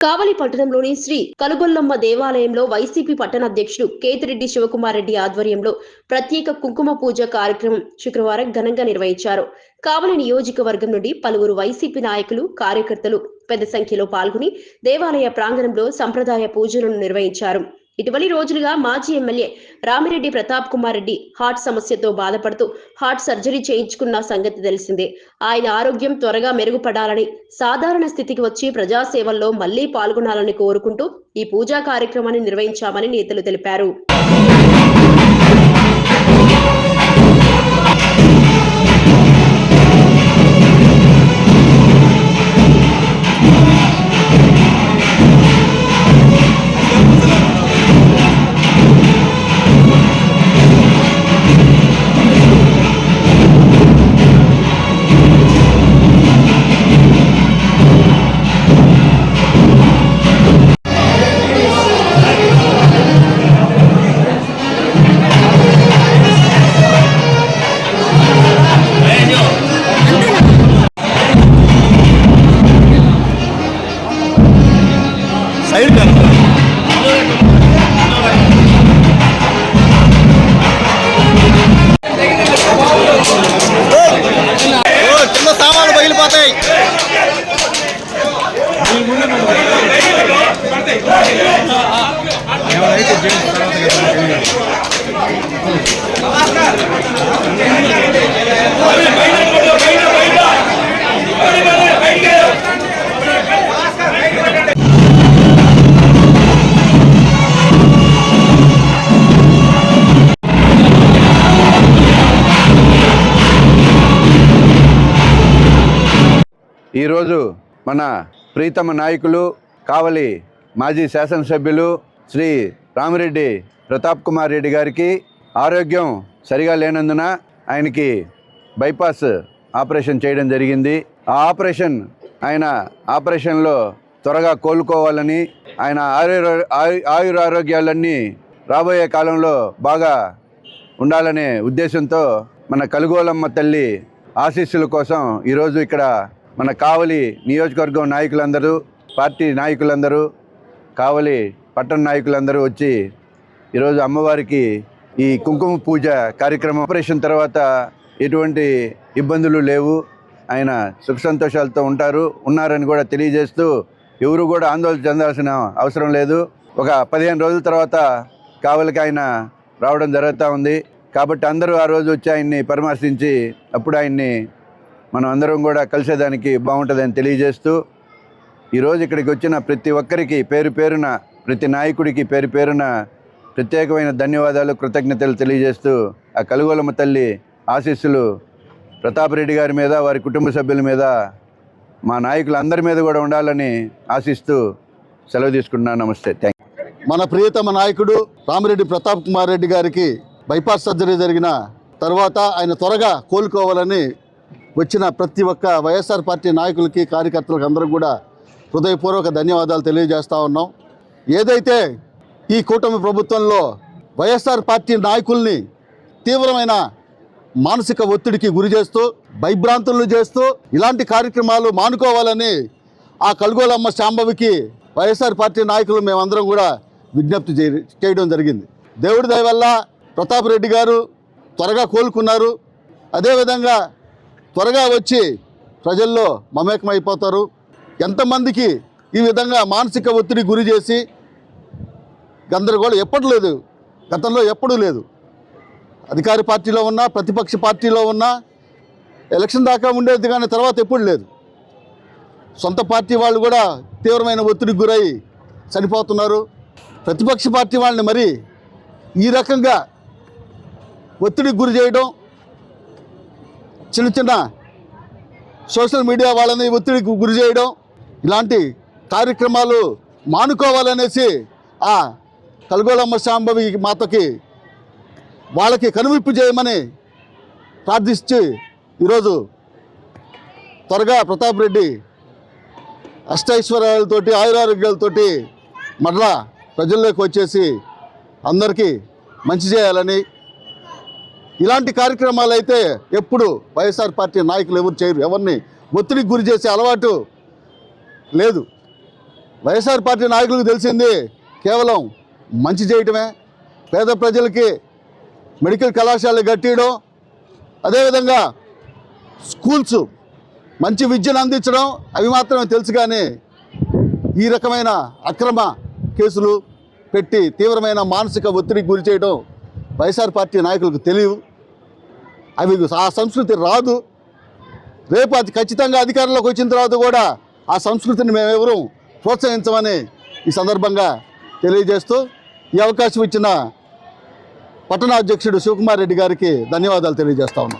కావలి పట్టణంలోని శ్రీ కలుగొల్లమ్మ దేవాలయంలో వైసీపీ పట్టణాధ్యక్షుడు కేతిరెడ్డి శివకుమార్ రెడ్డి ఆధ్వర్యంలో ప్రత్యేక కుంకుమ పూజ కార్యక్రమం శుక్రవారం ఘనంగా నిర్వహించారు. కావలి నియోజకవర్గం నుండి పలువురు వైసీపీ నాయకులు కార్యకర్తలు పెద్ద సంఖ్యలో పాల్గొని దేవాలయ ప్రాంగణంలో సంప్రదాయ పూజలను నిర్వహించారు. ఇటీవలి రోజులుగా మాజీ ఎమ్మెల్యే రామిరెడ్డి ప్రతాప్ కుమార్ రెడ్డి హార్ట్ సమస్యతో బాధపడుతూ హార్ట్ సర్జరీ చేయించుకున్న సంగతి తెలిసిందే. ఆయన ఆరోగ్యం త్వరగా మెరుగుపడాలని సాధారణ స్థితికి వచ్చి ప్రజాసేవల్లో మళ్ళీ పాల్గొనాలని కోరుకుంటూ ఈ పూజా కార్యక్రమాన్ని నిర్వహించామని నేతలు తెలిపారు. ఈరోజు మన ప్రీతమ నాయకులు కావలి మాజీ శాసనసభ్యులు శ్రీ రామిరెడ్డి ప్రతాప్ కుమార్ రెడ్డి గారికి ఆరోగ్యం సరిగా లేనందున ఆయనకి బైపాస్ ఆపరేషన్ చేయడం జరిగింది. ఆ ఆపరేషన్ ఆయన ఆపరేషన్లో త్వరగా కోలుకోవాలని ఆయన ఆయుర ఆయు- ఆరోగ్యాలన్నీ రాబోయే కాలంలో బాగా ఉండాలనే ఉద్దేశంతో మన కలుగోలమ్మ తల్లి ఆశీస్సుల కోసం ఈరోజు ఇక్కడ మన కావలి నియోజకవర్గం నాయకులందరూ పార్టీ నాయకులందరూ కావలి పట్టణ నాయకులందరూ వచ్చి ఈరోజు అమ్మవారికి ఈ కుంకుమ పూజ కార్యక్రమం. ఆపరేషన్ తర్వాత ఎటువంటి ఇబ్బందులు లేవు. ఆయన సుఖ సంతోషాలతో ఉంటారు ఉన్నారని కూడా తెలియజేస్తూ ఎవరు కూడా ఆందోళన చెందాల్సిన అవసరం లేదు. ఒక పదిహేను రోజుల తర్వాత కావలికి ఆయన రావడం జరుగుతూ ఉంది. కాబట్టి అందరూ ఆ రోజు వచ్చి ఆయన్ని పరామర్శించి అప్పుడు ఆయన్ని మనం అందరం కూడా కలిసేదానికి బాగుంటుందని తెలియజేస్తూ ఈరోజు ఇక్కడికి వచ్చిన ప్రతి ఒక్కరికి పేరు పేరున ప్రతి నాయకుడికి పేరు పేరున ప్రత్యేకమైన ధన్యవాదాలు కృతజ్ఞతలు తెలియజేస్తూ ఆ కలుగోలమ్మ తల్లి ఆశీస్సులు ప్రతాప్ రెడ్డి గారి మీద వారి కుటుంబ సభ్యుల మీద మా నాయకులందరి మీద కూడా ఉండాలని ఆశిస్తూ సెలవు తీసుకుంటున్నాను నమస్తే. థ్యాంక్ మన ప్రియతమ నాయకుడు రామిరెడ్డి ప్రతాప్ కుమార్ రెడ్డి గారికి బైపాస్ సర్జరీ జరిగిన తర్వాత ఆయన త్వరగా కోలుకోవాలని వచ్చిన ప్రతి ఒక్క వైఎస్ఆర్ పార్టీ నాయకులకి కార్యకర్తలకు అందరూ కూడా హృదయపూర్వక ధన్యవాదాలు తెలియజేస్తా ఉన్నాం. ఏదైతే ఈ కూటమి ప్రభుత్వంలో వైఎస్ఆర్ పార్టీ నాయకుల్ని తీవ్రమైన మానసిక ఒత్తిడికి గురి చేస్తూ భయభ్రాంతులను చేస్తూ ఇలాంటి కార్యక్రమాలు మానుకోవాలని ఆ కలుగోలమ్మ శాంభవికి వైఎస్ఆర్ పార్టీ నాయకులు మేమందరం కూడా విజ్ఞప్తి చేయడం జరిగింది. దేవుడి దయ వల్ల ప్రతాప్ రెడ్డి గారు త్వరగా కోలుకున్నారు. అదేవిధంగా త్వరగా వచ్చి ప్రజల్లో మమేకమైపోతారు. ఎంతమందికి ఈ విధంగా మానసిక ఒత్తిడి గురి చేసి గందరగోళం ఎప్పటి లేదు గతంలో ఎప్పుడూ లేదు. అధికార పార్టీలో ఉన్నా ప్రతిపక్ష పార్టీలో ఉన్నా ఎలక్షన్ దాకా ఉండేది కానీ తర్వాత ఎప్పుడు లేదు. సొంత పార్టీ వాళ్ళు కూడా తీవ్రమైన ఒత్తిడికి గురై చనిపోతున్నారు. ప్రతిపక్ష పార్టీ వాళ్ళని మరి ఈ రకంగా ఒత్తిడికి గురి చేయడం చిన్న చిన్న సోషల్ మీడియా వాళ్ళని ఒత్తిడికి గురి చేయడం ఇలాంటి కార్యక్రమాలు మానుకోవాలనేసి ఆ కల్గోలమ్మ శాంభవి మాతకి వాళ్ళకి కనువిప్పు చేయమని ప్రార్థించి ఈరోజు త్వరగా ప్రతాప్ రెడ్డి అష్టైశ్వర్యాలతోటి ఆయురారోగ్యాలతోటి మరలా ప్రజల్లోకి వచ్చేసి అందరికీ మంచి చేయాలని ఇలాంటి కార్యక్రమాలు అయితే ఎప్పుడు వైఎస్ఆర్ పార్టీ నాయకులు ఎవరు చేయరు. ఎవరిని ఒత్తిడికి గురి చేసే అలవాటు లేదు. వైఎస్ఆర్ పార్టీ నాయకులకు తెలిసింది కేవలం మంచి చేయటమే. పేద ప్రజలకి మెడికల్ కళాశాలలు కట్టియడం అదేవిధంగా స్కూల్స్ మంచి విద్యను అందించడం అవి మాత్రమే తెలుసు కానీ ఈ రకమైన అక్రమ కేసులు పెట్టి తీవ్రమైన మానసిక ఒత్తిడికి గురి చేయడం వైఎస్ఆర్ పార్టీ నాయకులకు తెలియదు అవి ఆ సంస్కృతి రాదు. రేపు అది ఖచ్చితంగా అధికారంలోకి వచ్చిన తర్వాత కూడా ఆ సంస్కృతిని మేమెవరూ ప్రోత్సహించమని ఈ సందర్భంగా తెలియజేస్తూ ఈ అవకాశం ఇచ్చిన పట్టణ అధ్యక్షుడు శివకుమార్ రెడ్డి గారికి ధన్యవాదాలు తెలియజేస్తా ఉన్నాం.